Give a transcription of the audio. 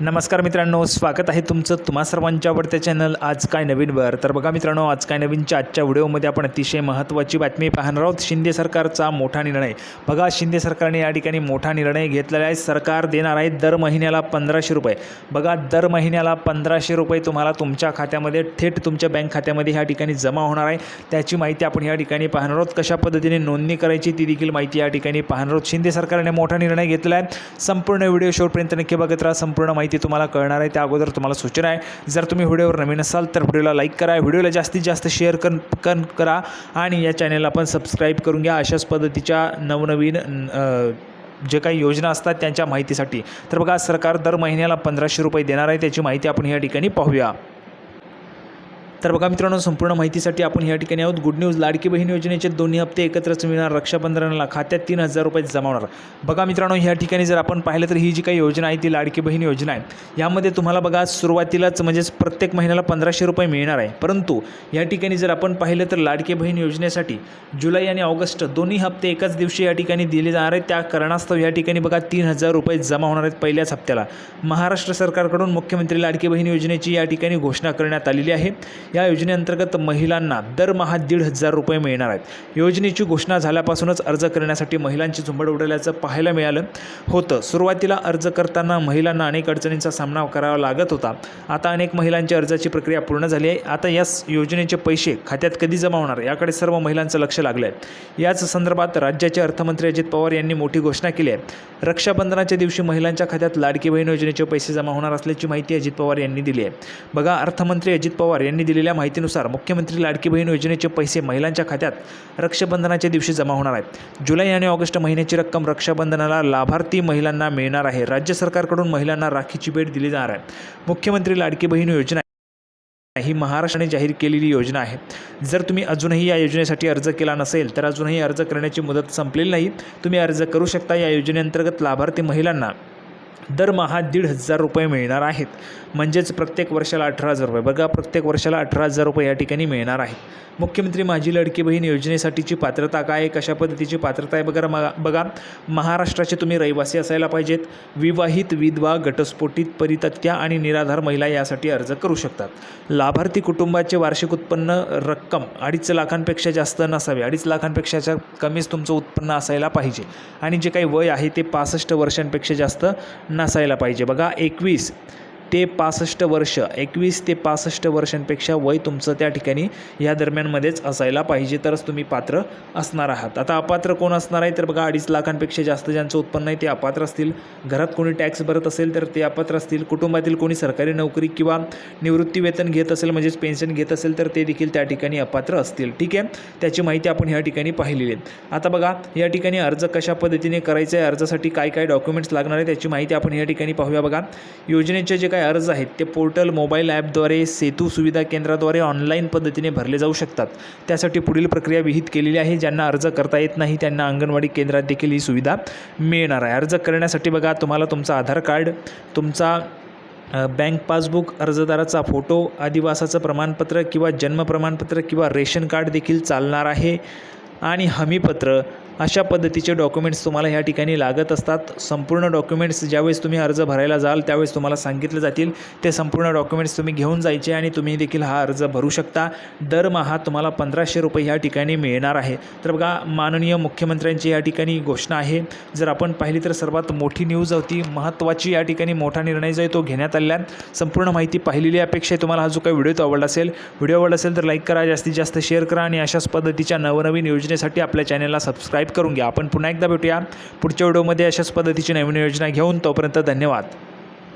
नमस्कार मित्रांनो स्वागत आहे तुमचं तुम्हा सर्वांच्या आवडत्या चॅनल आज काय नवीनवर. तर बघा मित्रांनो आज काय नवीनच्या आजच्या व्हिडिओमध्ये आपण अतिशय महत्त्वाची बातमी पाहणार आहोत. शिंदे सरकारचा मोठा निर्णय. बघा शिंदे सरकारने या ठिकाणी मोठा निर्णय घेतलेला आहे. सरकार देणार आहे दर महिन्याला पंधराशे रुपये. बघा दर महिन्याला पंधराशे रुपये तुम्हाला तुमच्या खात्यामध्ये थेट तुमच्या बँक खात्यामध्ये ह्या ठिकाणी जमा होणार आहे. त्याची माहिती आपण या ठिकाणी पाहणार आहोत. कशा पद्धतीने नोंदणी करायची ती देखील माहिती या ठिकाणी पाहणार आहोत. शिंदे सरकारने मोठा निर्णय घेतला आहे. संपूर्ण व्हिडिओ शेवटपर्यंत नक्की बघत राहा. संपूर्ण माहिती तुम्हाला कळणार आहे त्या अगोदर तुम्हाला सूचना आहे. जर तुम्ही व्हिडिओवर नवीन असाल तर व्हिडिओला लाईक करा व्हिडिओला जास्तीत जास्त शेअर कर कन करा आणि या चॅनलला पण सबस्क्राईब करून घ्या अशाच पद्धतीच्या नवनवीन जे काही योजना असतात त्यांच्या माहितीसाठी. तर बघा सरकार दर महिन्याला पंधराशे रुपये देणार आहे त्याची माहिती आपण या ठिकाणी पाहूया. तर बघा मित्रांनो संपूर्ण माहितीसाठी आपण या ठिकाणी आहोत. गुड न्यूज लाडकी बहीण योजनेचे दोन्ही हप्ते एकत्रच मिळणार. रक्षाबंधनाला खात्यात तीन हजार रुपये जमा होणार बघा मित्रांनो ह्या ठिकाणी जर आपण पाहिलं तर ही जी काही योजना आहे ती लाडकी बहीण योजना आहे. यामध्ये तुम्हाला बघा सुरुवातीलाच म्हणजेच प्रत्येक महिन्याला पंधराशे रुपये मिळणार आहे. परंतु या ठिकाणी जर आपण पाहिलं तर लाडकी बहीण योजनेसाठी जुलै आणि ऑगस्ट दोन्ही हप्ते एकाच दिवशी या ठिकाणी दिले जाणार आहेत. त्या कारणास्तव या ठिकाणी बघा तीन हजार रुपये जमा होणार आहेत पहिल्याच हप्त्याला. महाराष्ट्र सरकारकडून मुख्यमंत्री लाडकी बहीण योजनेची या ठिकाणी घोषणा करण्यात आलेली आहे. या योजनेअंतर्गत महिलांना दरमहा दीड हजार रुपये मिळणार आहेत. योजनेची घोषणा झाल्यापासूनच अर्ज करण्यासाठी महिलांची झुंबड उडवल्याचं पाहायला मिळालं. होतं सुरुवातीला अर्ज करताना महिलांना अनेक अडचणींचा सामना करावा लागत होता. आता अनेक महिलांची अर्जाची प्रक्रिया पूर्ण झाली आहे. आता या योजनेचे पैसे खात्यात कधी जमा होणार? याकडे सर्व महिलांचं लक्ष लागलं आहे याच संदर्भात राज्याचे अर्थमंत्री अजित पवार यांनी मोठी घोषणा केली आहे. रक्षाबंधनाच्या दिवशी महिलांच्या खात्यात लाडकी बहीण योजनेचे पैसे जमा होणार असल्याची माहिती अजित पवार यांनी दिली आहे. बघा अर्थमंत्री अजित पवार यांनी दिली दिलेल्या माहितीनुसार मुख्यमंत्री लाडकी बहीण योजनेचे पैसे महिलांच्या खात्यात रक्षाबंधनाच्या दिवशी जमा होणार आहेत. जुलै आणि ऑगस्ट महिन्याची रक्कम रक्षाबंधनाला लाभार्थी महिलांना मिळणार आहे. राज्य सरकारकडून महिलांना राखीची भेट दिली जाणार आहे. मुख्यमंत्री लाडकी बहीण योजना ही महाराष्ट्राने जाहीर केलेली योजना आहे. जर तुम्ही अजूनही या योजनेसाठी अर्ज केला नसेल तर अजूनही अर्ज करण्याची मुदत संपलेली नाही. तुम्ही अर्ज करू शकता. या योजनेअंतर्गत लाभार्थी महिलांना दरमहा दीड हजार रुपये मिळणार आहेत. म्हणजेच प्रत्येक वर्षाला अठरा हजार रुपये. बघा प्रत्येक वर्षाला अठरा हजार रुपये या ठिकाणी मिळणार आहे मुख्यमंत्री माझी लाडकी बहीण योजनेसाठीची पात्रता काय आहे? कशा पद्धतीची पात्रता आहे? बघा मग बघा. महाराष्ट्राचे तुम्ही रहिवासी असायला पाहिजेत. विवाहित विधवा घटस्फोटित परितत्या आणि निराधार महिला यासाठी अर्ज करू शकतात. लाभार्थी कुटुंबाचे वार्षिक उत्पन्न रक्कम अडीच लाखांपेक्षा जास्त नसावे. अडीच लाखांपेक्षा कमीच तुमचं उत्पन्न असायला पाहिजे. आणि जे काही वय आहे ते पासष्ट वर्षांपेक्षा जास्त नसायला पाहिजे. बघा एकवीस. ते पासष्ट वर्ष एकवीस ते पासष्ट वर्षांपेक्षा वय तुमचं त्या ठिकाणी या दरम्यानमध्येच असायला पाहिजे तरच तुम्ही पात्र असणार आहात. आता अपात्र कोण असणार आहे? तर बघा अडीच लाखांपेक्षा जास्त ज्यांचं उत्पन्न आहे ते अपात्र असतील. घरात कोणी टॅक्स भरत असेल तर ते अपात्र असतील. कुटुंबातील कोणी सरकारी नोकरी किंवा निवृत्ती वेतन घेत असेल म्हणजेच पेन्शन घेत असेल तर ते देखील त्या ठिकाणी अपात्र असतील. ठीक आहे? त्याची माहिती आपण ह्या ठिकाणी पाहिलेली आहे. आता बघा या ठिकाणी अर्ज कशा पद्धतीने करायचा आहे? अर्जासाठी काय काय डॉक्युमेंट्स लागणार आहे? त्याची माहिती आपण या ठिकाणी पाहूया बघा. योजनेचे जे काय अर्ज आहेत ते पोर्टल मोबाईल ॲपद्वारे सेतू सुविधा केंद्राद्वारे ऑनलाईन पद्धतीने भरले जाऊ शकतात. त्यासाठी पुढील प्रक्रिया विहित केलेली आहे. ज्यांना अर्ज करता येत नाही त्यांना अंगणवाडी केंद्रात देखील ही सुविधा मिळणार आहे. अर्ज करण्यासाठी बघा तुम्हाला तुमचं आधार कार्ड तुमचा बँक पासबुक अर्जदाराचा फोटो आदिवासाचं प्रमाणपत्र किंवा जन्म प्रमाणपत्र किंवा रेशन कार्ड देखील चालणार आहे. आणि हमीपत्र अशा पद्धतीचे डॉक्युमेंट्स तुम्हाला ह्या ठिकाणी लागत असतात. संपूर्ण डॉक्युमेंट्स ज्यावेळेस तुम्ही अर्ज भरायला जाल त्यावेळेस तुम्हाला सांगितले जातील. ते संपूर्ण डॉक्युमेंट्स तुम्ही घेऊन जायचे आणि तुम्ही देखील हा अर्ज भरू शकता. दरमहा तुम्हाला पंधराशे रुपये ह्या ठिकाणी मिळणार आहे. तर बघा माननीय मुख्यमंत्र्यांची या ठिकाणी घोषणा आहे. जर आपण पाहिली तर सर्वात मोठी न्यूज होती महत्त्वाची या ठिकाणी मोठा निर्णय जो आहे तो घेण्यात आलेला संपूर्ण माहिती पाहिलेली अपेक्षा आहे. तुम्हाला हा जो काही व्हिडिओ तो आवडला असेल व्हिडिओ आवडला असेल तर लाईक करा जास्तीत जास्त शेअर करा आणि अशाच पद्धतीच्या नवनवीन योजनेसाठी आपल्या चॅनलला सबस्क्राईब करून घ्या. आपण पुन्हा एकदा भेटूया. पुढच्या व्हिडिओमध्ये अशाच पद्धतीची नवीन योजना घेऊन तोपर्यंत धन्यवाद.